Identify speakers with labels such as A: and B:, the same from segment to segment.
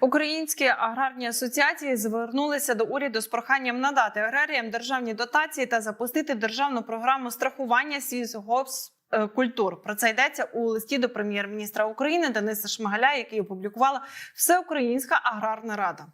A: Українські аграрні асоціації звернулися до уряду з проханням надати аграріям державні дотації та запустити державну програму страхування сільгоспкультур. Про це йдеться у листі до прем'єр-міністра України Дениса Шмигаля, який опублікувала Всеукраїнська аграрна рада.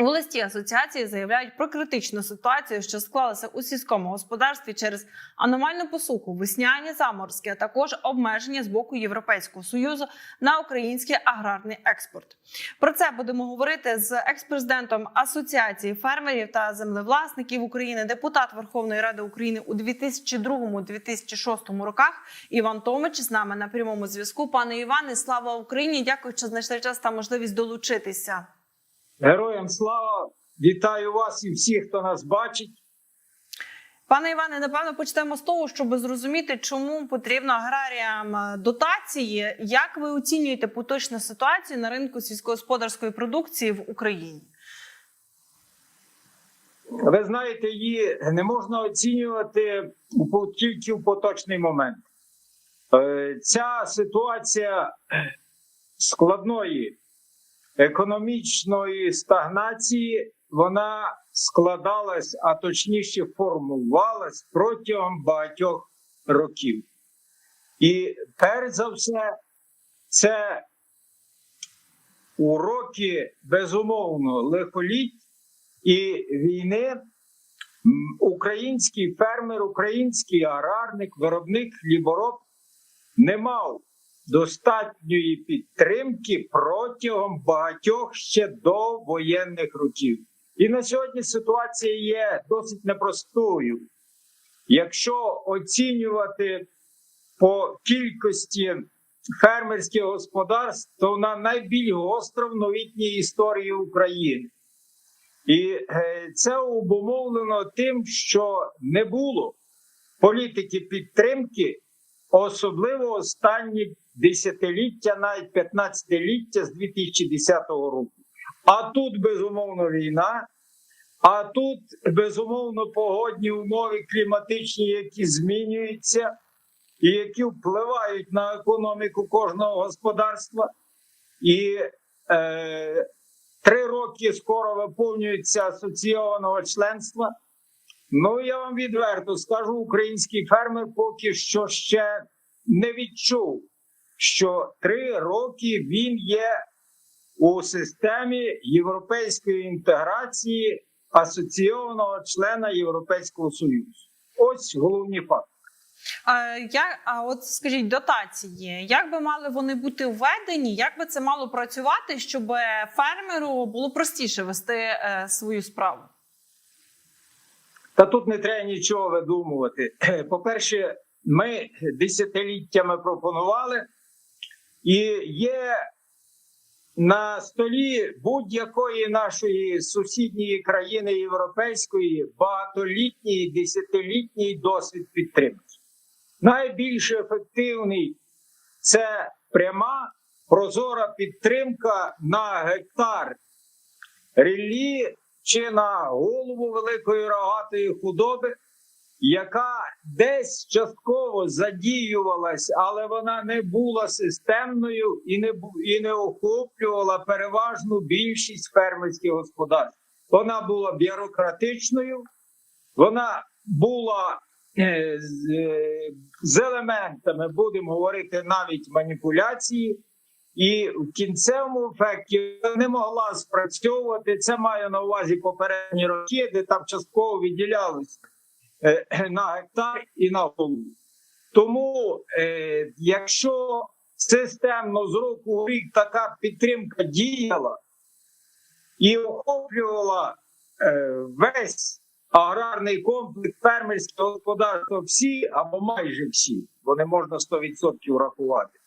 A: У листі асоціації заявляють про критичну ситуацію, що склалася у сільському господарстві через аномальну посуху, весняні заморозки, а також обмеження з боку Європейського союзу на український аграрний експорт. Про це будемо говорити з екс-президентом Асоціації фермерів та землевласників України, депутат Верховної Ради України у 2002-2006 роках. Іван Томич з нами на прямому зв'язку. Пане Іване, слава Україні! Дякую, що знайшли час та можливість долучитися.
B: Героям слава! Вітаю вас і всіх, хто нас бачить.
A: Пане Іване, напевно, почнемо з того, щоб зрозуміти, чому потрібно аграріям е, дотації. Як ви оцінюєте поточну ситуацію на ринку сільськогосподарської продукції в Україні?
B: Ви знаєте, її не можна оцінювати тільки в поточний момент. Е, Ця ситуація складної економічної стагнації вона складалась, а точніше формувалась протягом багатьох років. І перш за все, це уроки безумовно лихоліть і війни. Український фермер, український аграрник, виробник хлібороб не мав достатньої підтримки протягом багатьох ще довоєнних років. І на сьогодні ситуація є досить непростою. Якщо оцінювати по кількості фермерських господарств, то вона найбільш гостра в новітній історії України. І е, це обумовлено тим, що не було політики підтримки, особливо останні десятиліття, навіть 15-ліття з 2010 року. А тут безумовно війна, а тут безумовно погодні умови кліматичні, які змінюються і які впливають на економіку кожного господарства. І е, три роки скоро виповнюється асоційованого членства. Ну, я вам відверто скажу, український фермер поки що ще не відчув, що три роки він є у системі європейської інтеграції асоційованого члена Європейського Союзу. Ось головні факти.
A: А, я, а от скажіть, дотації, як би мали вони бути введені, як би це мало працювати, щоб фермеру було простіше вести е, свою справу?
B: Та тут не треба нічого видумувати. По-перше, ми десятиліттями пропонували, і є на столі будь-якої нашої сусідньої країни європейської багатолітній, десятилітній досвід підтримки. Найбільш ефективний це пряма прозора підтримка на гектар ріллі чи на голову великої рогатої худоби, яка десь частково задіювалась, але вона не була системною і не і не охоплювала переважну більшість фермерських господарств. Вона була бюрократичною, вона була е, з, е, з елементами, будемо говорити, навіть маніпуляції. І в кінцевому ефекті не могла спрацьовувати. Це маю на увазі попередні роки, де там частково відділялися на гектар і на голову. Тому, е, якщо системно з року в рік така підтримка діяла і охоплювала е, весь аграрний комплекс, фермерське господарство, всі або майже всі, бо не можна 100% рахувати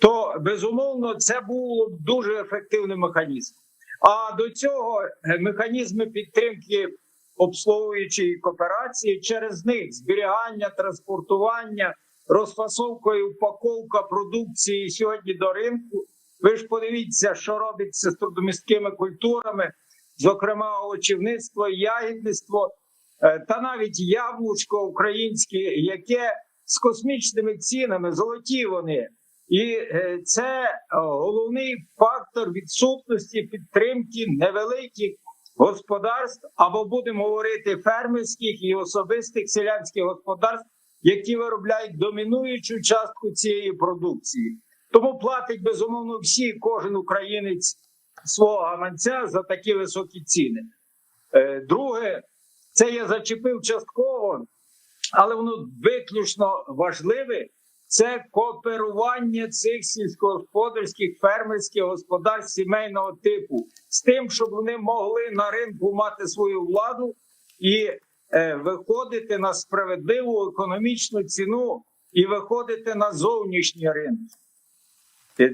B: то безумовно це був дуже ефективний механізм. А до цього е, механізми підтримки обслуговуючої кооперації через них зберігання, транспортування, розфасовка і упаковка продукції сьогодні до ринку. Ви ж подивіться, що робиться з трудомісткими культурами, зокрема овочівництво, ягідництво е, та навіть яблучко українське, яке з космічними цінами, золоті вони І е, це е, головний фактор відсутності підтримки невеликих господарств, або будемо говорити фермерських і особистих селянських господарств, які виробляють домінуючу частку цієї продукції. Тому платить безумовно всі, кожен українець свого гаманця за такі високі ціни. Е, Друге, це я зачепив частково, але воно виключно важливе. Це кооперування цих сільськогосподарських фермерських господарств сімейного типу з тим, щоб вони могли на ринку мати свою владу і е, виходити на справедливу економічну ціну і виходити на зовнішні ринки.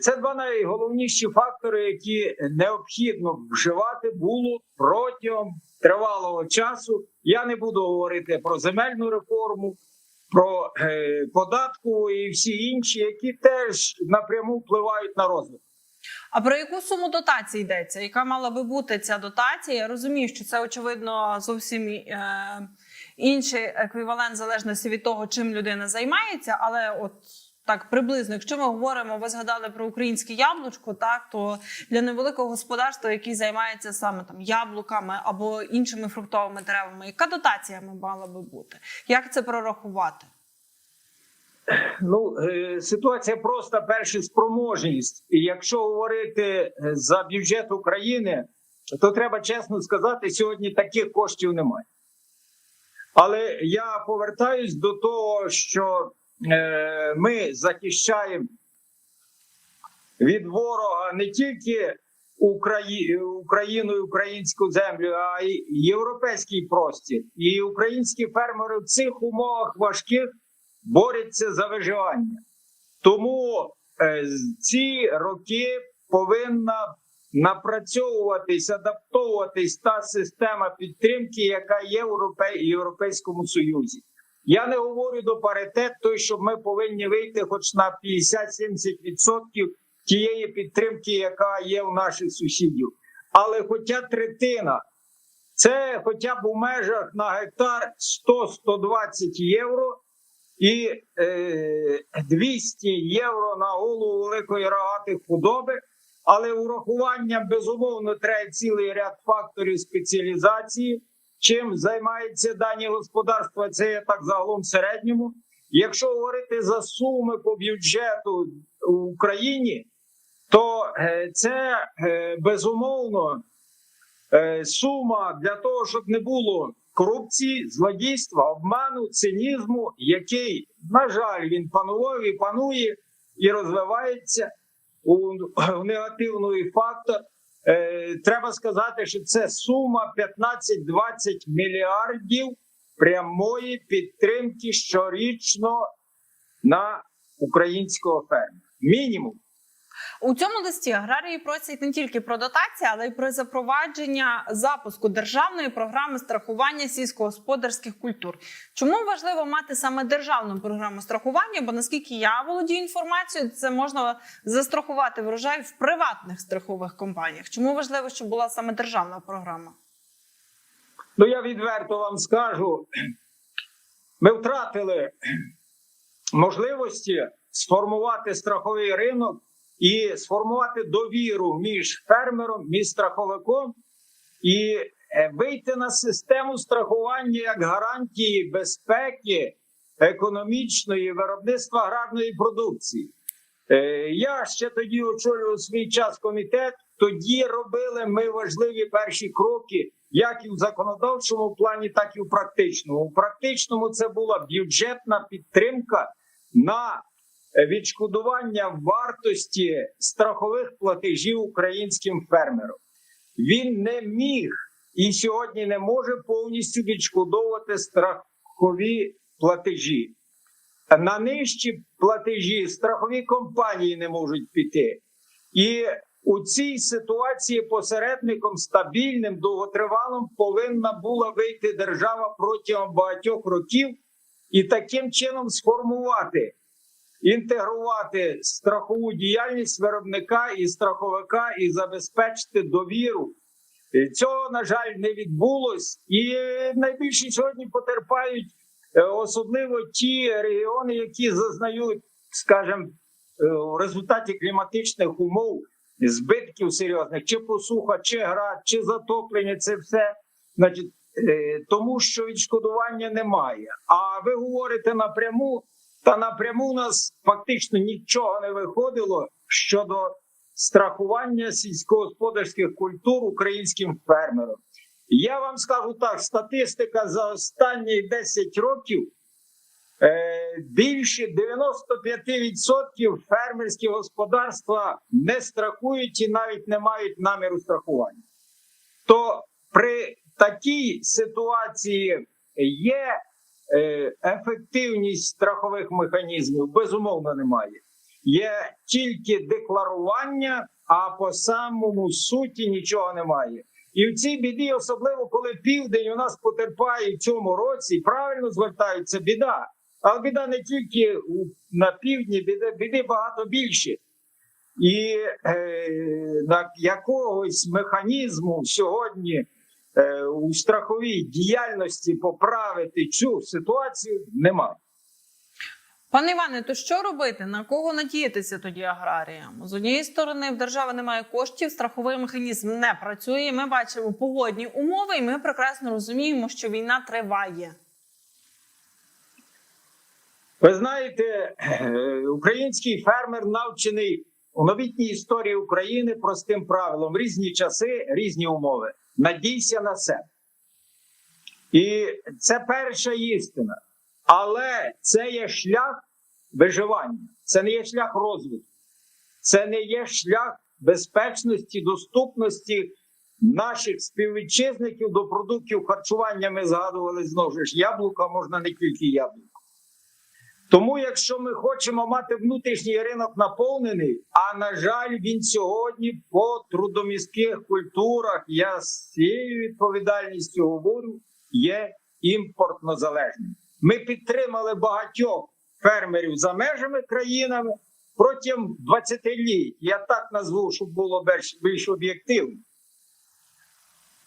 B: Це два найголовніші фактори, які необхідно вживати було протягом тривалого часу. Я не буду говорити про земельну реформу, про е, податку і всі інші, які теж напряму впливають на розвиток.
A: А про яку суму дотацій йдеться? Яка мала би бути ця дотація? Я розумію, що це очевидно зовсім е, інший еквівалент залежності від того, чим людина займається, але от. Так, приблизно, якщо ми говоримо, ви згадали про українське яблучко, так то для невеликого господарства, який займається саме там яблуками або іншими фруктовими деревами, яка дотація мала би бути? Як це прорахувати?
B: Ну, е, ситуація просто перша спроможність. І якщо говорити е, за бюджет України, то треба чесно сказати, сьогодні таких коштів немає. Але я повертаюсь до того, що ми захищаємо від ворога не тільки Украї... Україну і українську землю, а й європейський простір. І українські фермери в цих умовах важких борються за виживання. Тому е, ці роки повинна напрацьовуватись, адаптовуватись та система підтримки, яка є в Європейському Союзі. Я не говорю до паритет, той, щоб ми повинні вийти хоч на 50-70% тієї підтримки, яка є у наших сусідів. Але хоча третина, це хоча б у межах на гектар 100-120 євро і е, 200 євро на голову великої рогатих худоби. Але урахуванням безумовно треба цілий ряд факторів спеціалізації. Чим займаються дані господарства, це є так загалом середньому. Якщо говорити за суми по бюджету в Україні, то е, це е, безумовно е, сума для того, щоб не було корупції, злодійства, обману, цинізму, який, на жаль, він панував і панує і розвивається у негативний фактор. Е, треба сказати, що це сума 15-20 мільярдів прямої підтримки щорічно на українського фермера. Мінімум.
A: У цьому листі аграрії просять не тільки про дотації, але й про запровадження запуску державної програми страхування сільськогосподарських культур. Чому важливо мати саме державну програму страхування? Бо наскільки я володію інформацією, це можна застрахувати врожай в приватних страхових компаніях. Чому важливо, щоб була саме державна програма?
B: Ну я відверто вам скажу, ми втратили можливості сформувати страховий ринок і сформувати довіру між фермером, між страховиком і е, вийти на систему страхування як гарантії безпеки економічної виробництва аграрної продукції. Е, Я ще тоді очолював свій час комітет. Тоді робили ми важливі перші кроки, як і в законодавчому плані, так і в практичному. У практичному це була бюджетна підтримка на відшкодування вартості страхових платежів українським фермерам. Він не міг і сьогодні не може повністю відшкодовувати страхові платежі. На нижчі платежі страхові компанії не можуть піти. І у цій ситуації посередником стабільним, довготривалим повинна була вийти держава протягом багатьох років і таким чином сформувати, інтегрувати страхову діяльність виробника і страховика і забезпечити довіру. Цього, на жаль, не відбулось, і найбільше сьогодні потерпають е, особливо ті регіони, які зазнають, скажімо, в результаті кліматичних умов збитків серйозних, чи посуха, чи град, чи затоплення, це все. Значить, е, тому що відшкодування немає. А ви говорите напряму, та напряму у нас фактично нічого не виходило щодо страхування сільськогосподарських культур українським фермерам. Я вам скажу так: статистика за останні 10 років. Е, Більше 95% фермерські господарства не страхують і навіть не мають наміру страхування. То при такій ситуації є ефективність страхових механізмів, безумовно, немає. Є тільки декларування, а по самому суті нічого немає. І в цій біді, особливо коли південь у нас потерпає в цьому році, правильно звертаються біда. Але біда не тільки на півдні, біди, біди багато більше. І е, на якогось механізму сьогодні е, у страховій діяльності поправити цю ситуацію немає.
A: Пане Іване, то що робити? На кого надіятися тоді аграріям? З однієї сторони, в держави немає коштів, страховий механізм не працює. Ми бачимо погодні умови, і ми прекрасно розуміємо, що війна триває.
B: Ви знаєте, е, український фермер навчений у новітній історії України простим правилом: різні часи, різні умови. Надійся на себе. І це перша істина. Але це є шлях виживання, це не є шлях розвитку, це не є шлях безпечності, доступності наших співвітчизників до продуктів харчування. Ми згадували знову ж яблука, можна не тільки яблука. Тому, якщо ми хочемо мати внутрішній ринок наповнений, а на жаль, він сьогодні по трудомістких культурах, я з цією відповідальністю говорю, є імпортно залежним. Ми підтримали багатьох фермерів за межами країнами протягом 20 літ. Я так назву, щоб було більш, більш об'єктивно.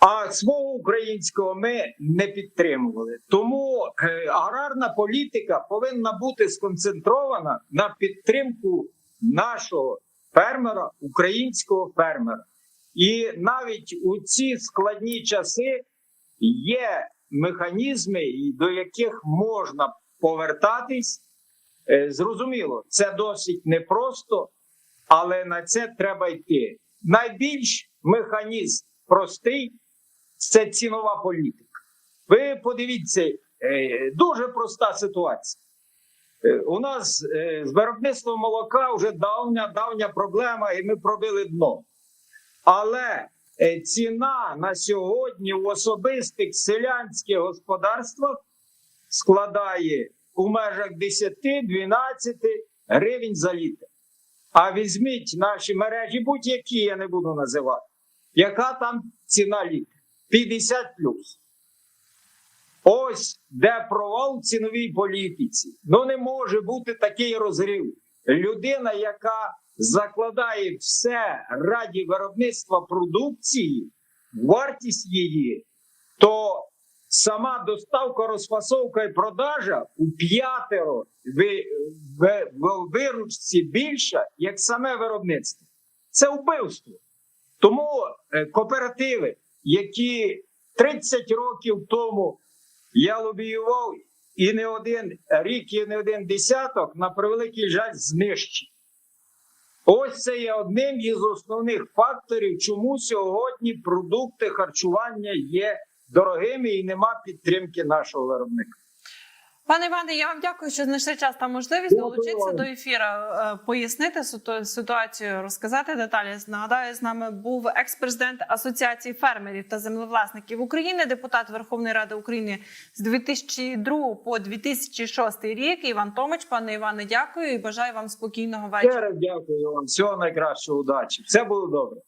B: А свого українського ми не підтримували. Тому е, аграрна політика повинна бути сконцентрована на підтримку нашого фермера, українського фермера. І навіть у ці складні часи є механізми, до яких можна повертатись. Е, Зрозуміло, це досить непросто, але на це треба йти. Найбільш механізм простий це цінова політика. Ви подивіться, е, дуже проста ситуація. Е, У нас е, з виробництвом молока вже давня давня проблема, і ми пробили дно. Але ціна на сьогодні в особистих селянських господарствах складає у межах 10-12 гривень за літр. А візьміть наші мережі, будь-які я не буду називати. Яка там ціна літра? 50 плюс. Ось де провал в ціновій політиці. Ну не може бути такий розрив. Людина, яка закладає все раді виробництва продукції, вартість її, то сама доставка, розфасовка і продажа у п'ятеро в виручці більша, як саме виробництво. Це вбивство. Тому е, кооперативи, які 30 років тому я лобіював і не один рік, і не один десяток, на превеликий жаль, знищені. Ось це є одним із основних факторів, чому сьогодні продукти харчування є дорогими і нема підтримки нашого виробника.
A: Пане Іване, я вам дякую, що знайшли час та можливість
B: Дякую
A: долучитися до ефіру, е, пояснити ситу- ситуацію, розказати деталі. Нагадаю, з нами був екс-президент Асоціації фермерів та землевласників України, депутат Верховної Ради України з 2002 по 2006 рік. Іван Томич. Пане Іване, дякую і бажаю вам спокійного вечора.
B: Дякую вам. Всього найкращого, удачі. Все було добре.